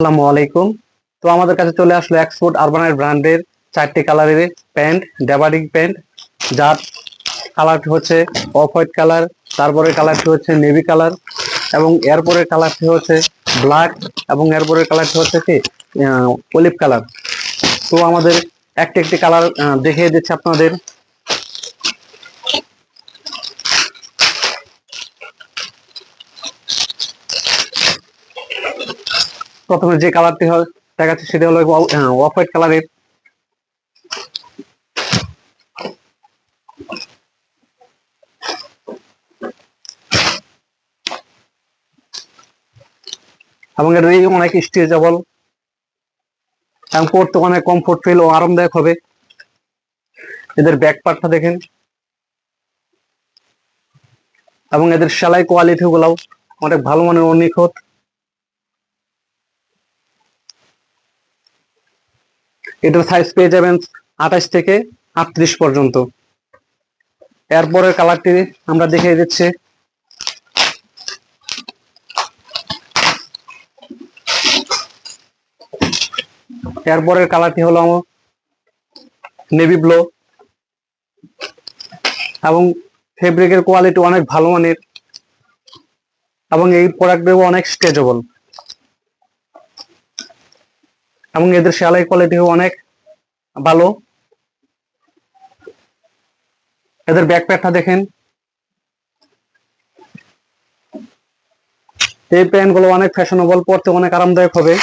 আসসালামু আলাইকুম। তো আমাদের কাছে চলে আসলো এক্সপোর্ট আরবানাইট ব্র্যান্ডের চারটি কালারের প্যান্ট ডেবারিং প্যান্ট। যার কালারটি হচ্ছে অফ হোয়াইট কালার তারপরে কালারটি হচ্ছে নেভি কালার এবং এরপরের কালারটি হচ্ছে ব্ল্যাক এবং এরপরের কালারটি হচ্ছে কি অলিভ কালার। তো আমাদের একটি একটি কালার দেখিয়ে দিচ্ছে আপনাদের। প্রথমে যে কালারটি হয়, দেখাচ্ছে, সেটা হলো অফ হোয়াইট কালারের এবং এই অনেক স্ট্রেচেবল এবং পড়তে অনেক কমফোর্ট ফিল ও আরামদায়ক হবে। এদের ব্যাক পার্টটা দেখেন। এবং এদের সেলাই কোয়ালিটি গুলাও অনেক ভালো মানের নিখুঁত। এটার সাইজ পেয়ে যাবেন আঠাশ থেকে আটত্রিশ পর্যন্ত। এরপরের কালারটি আমরা দেখিয়ে দিচ্ছি। এরপরের কালারটি হলো নেভি ব্লো এবং ফেব্রিকের কোয়ালিটি অনেক ভালো মানের এবং এই প্রোডাক্টগুলো অনেক স্ট্রেচেবল এবং এদের সেলাই কোয়ালিটিও অনেক ভালো। এদের ব্যাকপ্যাকটা দেখেন। এই প্যান্টগুলো অনেক ফ্যাশনেবল পরতে অনেক আরামদায়ক হবে।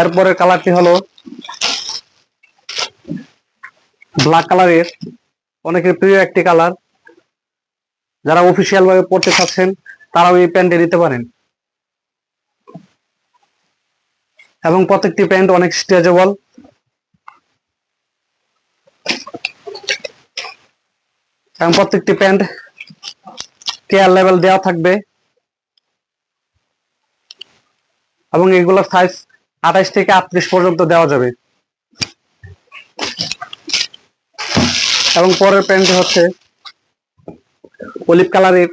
এরপরের কালারটি হলো ব্ল্যাক কালারের অনেকের প্রিয় একটি কালার যারা অফিসিয়াল ভাবে পড়তে চাচ্ছেন, তারাও এই প্যান্টে নিতে পারেন। এবং প্রত্যেকটি প্যান্ট অনেক স্ট্রেচেবল এবং প্রত্যেকটি প্যান্ট কেয়ার লেভেল দেওয়া থাকবে। এবং এগুলোর সাইজ আঠাইশ থেকে আটত্রিশ পর্যন্ত দেওয়া যাবে। এবং পরের প্যান্ট হচ্ছে অলিভ কালারের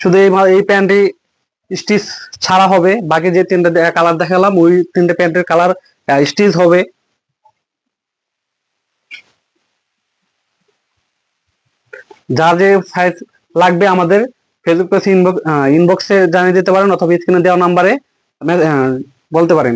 শুধু এই এই প্যান্টটি স্টিচ ছাড়া হবে। বাকি যে তিনটা কালার দেখালাম, ওই তিনটে প্যান্টের কালার স্টিচ হবে। যার যে সাইজ লাগবে আমাদের ফেসবুক পেজ ইনবক্সে জানিয়ে দিতে পারেন অথবা স্ক্রিনে দেওয়া নাম্বারে বলতে পারেন।